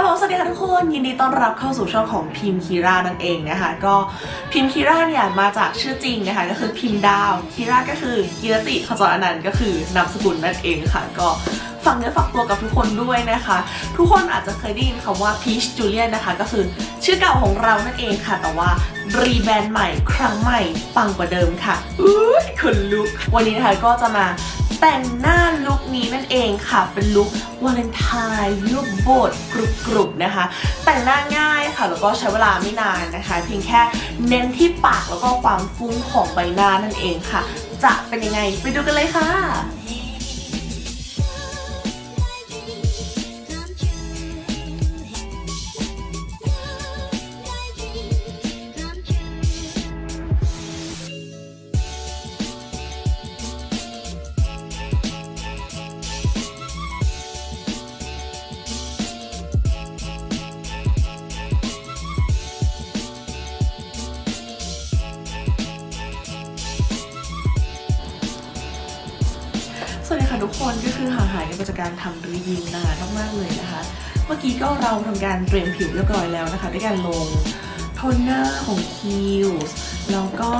ฮัลโหลสวัสดีค่ะทุกคนยินดีต้อนรับเข้าสู่ช่องของพิมคีรานั่นเองนะคะ ก็พิมคีราเนี่ยมาจากชื่อจริงนะคะก็คือพิมดาวคีราก็คือกีรติขจรอนันต์ก็คือนามสกุลนั่นเองค่ะ ก็ฝักเนื้อฝักตัวกับทุกคนด้วยนะคะ ทุกคนอาจจะเคยได้ยินคำว่า Peach Julian นะคะ ก็คือชื่อเก่าของเรานั่นเองค่ะ แต่ว่ารีแบรนด์ใหม่ครั้งใหม่ปังกว่าเดิมค่ะอุ้ยคนลุก วันนี้นะคะก็จะมา แต่งหน้าลุคนี้นั่นเองค่ะ เป็นลุควาเลนไทน์ลุคโบดกรุบๆนะคะ แต่งหน้าง่ายค่ะ แล้วก็ใช้เวลาไม่นานนะคะ เพียงแค่เน้นที่ปากแล้วก็ความฟุ้งของใบหน้านั่นเองค่ะ จะเป็นยังไงไปดูกันเลยค่ะ คนก็คือห่างหายกันไปจากการทำรีวิวนานมากๆเลยนะคะ เมื่อกี้ก็เราทำการเตรียมผิวเรียบร้อยแล้วนะคะ ด้วยการลงโทนเนอร์ของคิวส์แล้วก็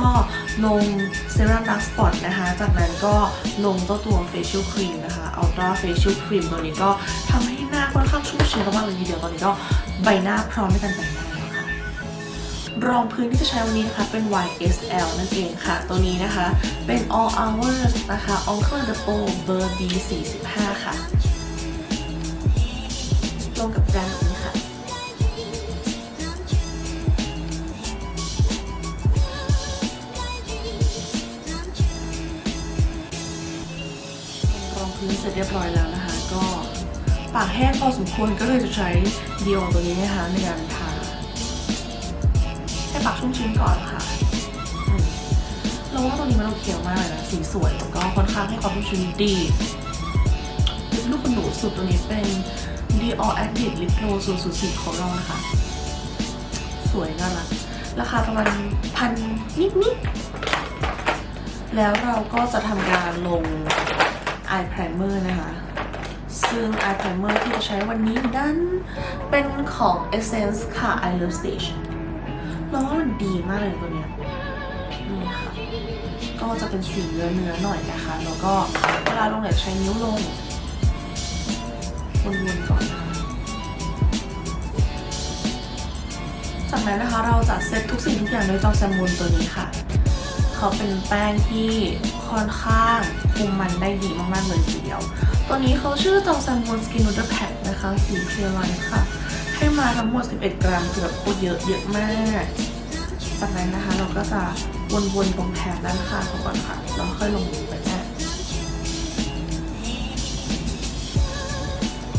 ลงเซรั่มดักสปอตนะคะ จากนั้นก็ลงเจ้าตัว facial cream นะคะ ultra facial cream ตัวนี้ก็ทำให้หน้าค่อนข้างชุ่มชื้นมากเลยทีเดียวตอนนี้ก็ใบหน้าพร้อมในการแต่งหน้า รองพื้นที่จะใช้วันนี้นะคะ เป็น YSL นั่นเองค่ะ ตัวนี้นะคะ เป็น All Hours นะคะ Encore de Peau เบอร์ B45 ค่ะ ลงกับแบรนด์นี้ค่ะรองพื้นเสร็จเรียบร้อยแล้วนะคะ ก็ปากแห้งพอสมควรก็เลยจะใช้ดีอตัวนี้นะคะในการท ชุ่มชื้นก่อนค่ะเราว่าตัวนี้มันโอเคมากเลยนะสีสวยแล้วก็ค่อนข้างให้ความชุ่มชื้นดีลิปลูกคุณหนูสุดตัวนี้เป็น Dior Active Lip Glow 004ของเรานะคะ สวยน่ารักราคาประมาณพันนิดๆ แล้วเราก็จะทำการลง Eye Primer นะคะ ซึ่ง Eye Primer ที่จะใช้วันนี้ดันเป็นของ Essence ค่ะ I Love Stage เราว่ามันดีมากเลยตัวเนี้ยนี่ค่ะ ก็จะเป็นสีเนื้อเนื้อหน่อยนะคะ แล้วก็เวลาลงเนี่ยใช้นิ้วลงวนๆก่อนนะจากนั้นนะคะเราจะเซตทุกสิ่งทุกอย่างด้วยจอแซมมูนตัวนี้ค่ะ เขาเป็นแป้งที่ค่อนข้างคุมมันได้ดีมากๆเลยทีเดียว ตัวนี้เขาชื่อจองแซมมูนสกินนูเตอร์แพคนะคะสีเคลียร์ค่ะ ให้มาทั้งหมด 11 กรัมคือแบบโคตรเยอะเยอะมาก จากนั้นนะคะเราก็จะวนๆตรงแถบด้านข้างเขาก่อนค่ะแล้วค่อยลงไปแน่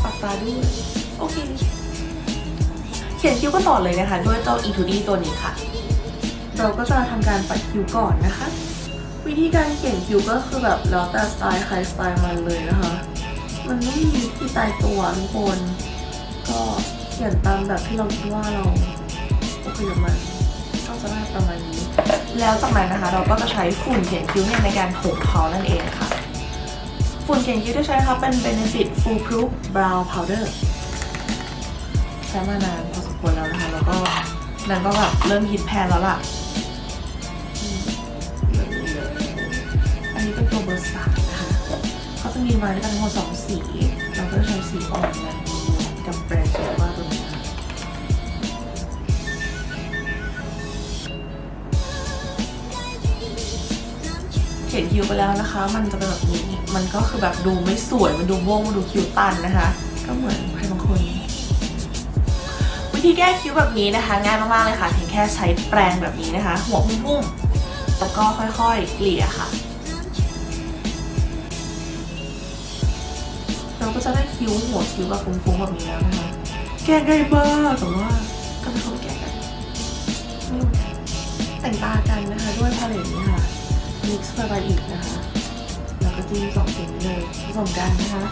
ปักตาด้วยโอเค เขียนคิ้วกันต่อเลยนะคะ ด้วยเจ้า e 2 d ตัวนี้ค่ะ เราก็จะทำการปัดคิ้วก่อนนะคะ วิธีการเขียนคิ้วก็คือแบบแล้วแต่สไตล์ใครสไตล์มันเลยนะคะ มันไม่มีที่ตายตัวทุกคนก็ ขียนตามแบบที่เราคิดว่าเราโอเคกับมันก็จะได้ประมาณนี้ แล้วจากนั้นนะคะ เราก็จะใช้ฝุ่นเขียนคิ้วเนี่ยในการโถมเขานั่นเองค่ะ ฝุ่นเขียนคิ้วที่ใช้นะคะเป็น Benefit Full Proof Brow Powder ใช้มานานพอสมควรแล้วนะคะ แล้วก็นางก็แบบเริ่มฮิตแพนแล้วล่ะ อันนี้เป็นตัวเบอร์สามนะคะเขาจะมีมาด้วยกันทั้งหมดสองสี เราก็จะใช้สีอ่อนและกับแบรนด์ว่า เขียนคิ้วไปแล้วนะคะ มันจะเป็นแบบนี้ มันก็คือแบบดูไม่สวย มันดูโว่งมันดูคิ้วตันนะคะ ก็เหมือนใครบางคน วิธีแก้คิ้วแบบนี้นะคะ ง่ายมากๆเลยค่ะ เพียงแค่ใช้แปรงแบบนี้นะคะ หัวพุ่งๆแล้วก็ค่อยๆเกลี่ยค่ะเราก็จะได้คิ้วหัวคิ้วแบบฟุ้งๆแบบนี้แล้วนะคะ แก้ง่ายมากแต่ว่าก็ไม่ต้องแก้กันไม่เหมือนกันแต่งตากันนะคะ ด้วยพาเลตนี้ค่ะมิกซ์ไปอีกนะคะ แล้วก็จิ้มสองสีนี้เลยผสมกันนะคะ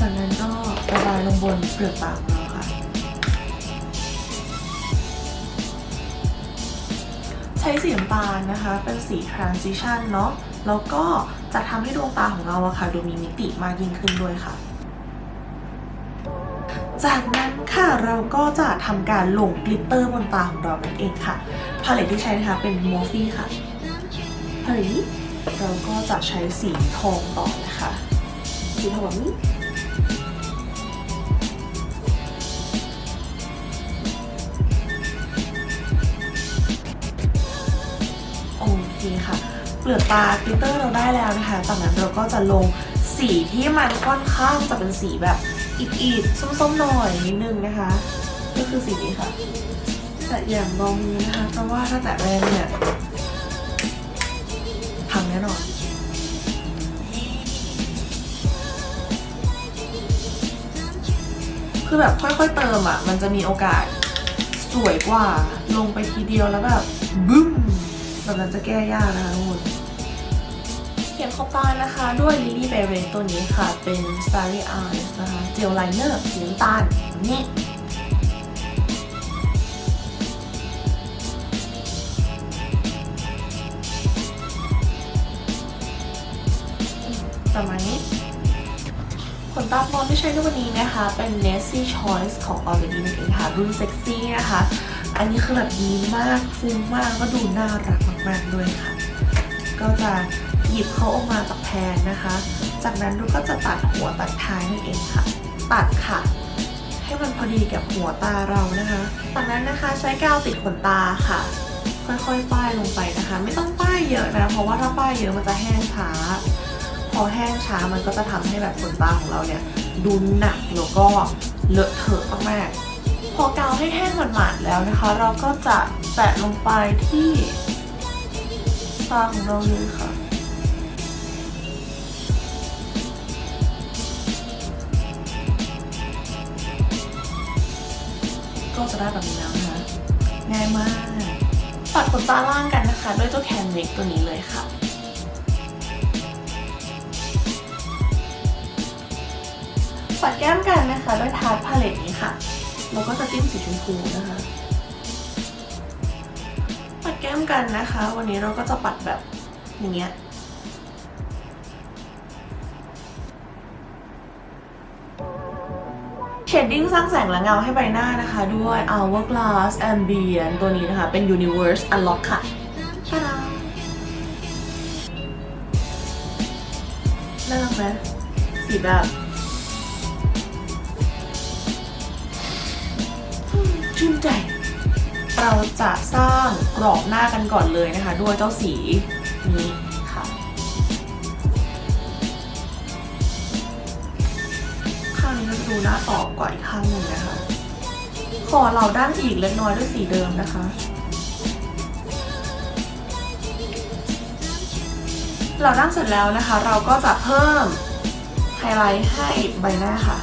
จากนั้นก็ระบายลงบนเปลือกปากของเราค่ะ ใช้สีน้ำตาลนะคะ เป็นสี transition เนาะแล้วก็จะทำให้ดวงตาของเราอะค่ะดูมีมิติมากยิ่งขึ้นด้วยค่ะ จากนั้นค่ะเราก็จะทำการลงกลิตเตอร์บนตาของเรานั่นเองค่ะ พาเลตที่ใช้นะคะเป็นมอร์ฟี่ค่ะพาเลตนี้เราก็จะใช้สีทองต่อนะคะสีทองแบบนี้โอเคค่ะ เปลือกตากลิตเตอร์เราได้แล้วนะคะ จากนั้นเราก็จะลงสีที่มันค่อนข้างจะเป็นสีแบบ อิดๆส้มๆหน่อยนิดนึงนะคะก็คือสีนี้ค่ะแต่อย่างเบามือนะคะ เพราะว่าถ้าแตะแรงเนี่ยพังแน่นอนคือแบบค่อยๆเติมอะ มันจะมีโอกาสสวยกว่าลงไปทีเดียวแล้วแบบบึ้มแบบนั้นจะแก้ยากนะคะทุกคน ขียนขอบตานะคะด้วย Lily Berry ตัวนี้ค่ะ เป็น Starry Eyes นะคะเจลไลเนอร์สีน้ำตาลนี่ประมาณนี้ขนตาปลอมที่ใช้ในวันนี้นะคะ เป็น Nessie Choice ของ Already นั่นเองค่ะรุ่นเซ็กซี่นะคะ อันนี้คือแบบดีมากฟุ้งมากก็ดูน่ารักมากๆด้วยค่ะ ก็จะ หยิบเขาออกมาจากแพนนะคะ จากนั้นเราก็จะตัดหัวตัดท้ายนั่นเองค่ะ ตัดค่ะ ให้มันพอดีกับหัวตาเรานะคะ จากนั้นนะคะใช้กาวติดขนตาค่ะ ค่อยๆป้ายลงไปนะคะ ไม่ต้องป้ายเยอะนะเพราะว่าถ้าป้ายเยอะมันจะแห้งช้า พอแห้งช้ามันก็จะทำให้แบบขนตาของเราเนี่ยดูหนักแล้วก็เลอะเทอะมากๆพอกาวให้แห้งหมาดๆแล้วนะคะ เราก็จะแตะลงไปที่ตาของเราเลยค่ะ ก็จะได้แบบนี้แล้วนะคะง่ายมากปัดขนตาล่างกันนะคะ ด้วยเจ้าแคนเวกตัวนี้เลยค่ะปัดแก้มกันนะคะด้วยทาร์ตพาเลตนี้ค่ะเราก็จะจิ้มสีชมพูนะคะ ปัดแก้มกันนะคะ วันนี้เราก็จะปัดแบบอย่างเงี้ย เชดดิ้งสร้างแสงและเงาให้ใบหน้านะคะด้วย Hourglass Ambient ตัวนี้นะคะ เป็น Universe Unlock ค่ะตาดาน่ารักไหมสีแบบอืมชื่นใจ เราจะสร้างกรอบหน้ากันก่อนเลยนะคะ ด้วยเจ้าสีนี้ จะดูหน้าตอบกว่าอีกข้างหนึ่งนะคะ ขอเราด้านอีกเล็กน้อยด้วยสีเดิมนะคะเราด้านเสร็จแล้วนะคะ เราก็จะเพิ่มไฮไลท์ให้ใบหน้าค่ะ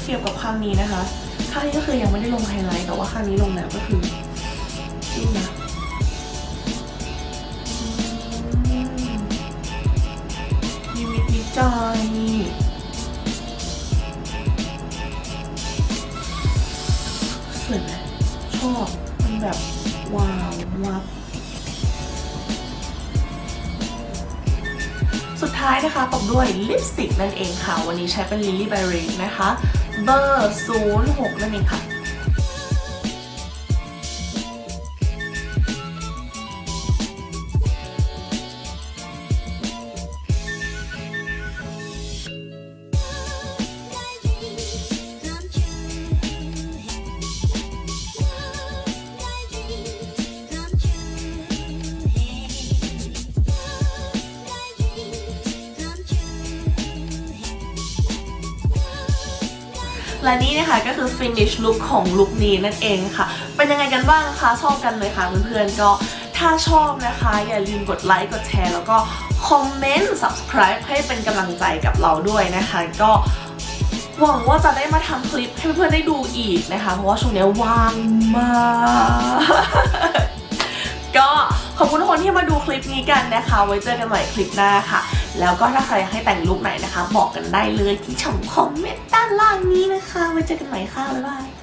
เทียบกับข้างนี้นะคะ ข้างนี้ก็คือยังไม่ได้ลงไฮไลท์แต่ว่าข้างนี้ลงแล้วก็คือดูนะ นะคะตบด้วยลิปสติกนั่นเองค่ะ วันนี้ใช้เป็น Lily Berry นะคะ เบอร์ 06 นั่นเองค่ะ และนี่นะคะก็คือ finish look ของลุคนี้นั่นเองค่ะ เป็นยังไงกันบ้างคะชอบกันไหมคะเพื่อนๆก็ถ้าชอบนะคะ อย่าลืมกดไลค์กดแชร์แล้วก็คอมเมนต์ subscribe ให้เป็นกำลังใจกับเราด้วยนะคะ ก็หวังว่าจะได้มาทำคลิปให้เพื่อนๆได้ดูอีกนะคะ เพราะว่าช่วงนี้ว่างมาก ก็ ขอบคุณทุกคนที่มาดูคลิปนี้กันนะคะ ไว้เจอกันใหม่คลิปหน้าค่ะ แล้วก็ถ้าใครอยากให้แต่งลุคไหนนะคะ บอกกันได้เลยที่ช่องคอมเมนต์ด้านล่างนี้นะคะ ไว้เจอกันใหม่ค่ะบ๊ายบาย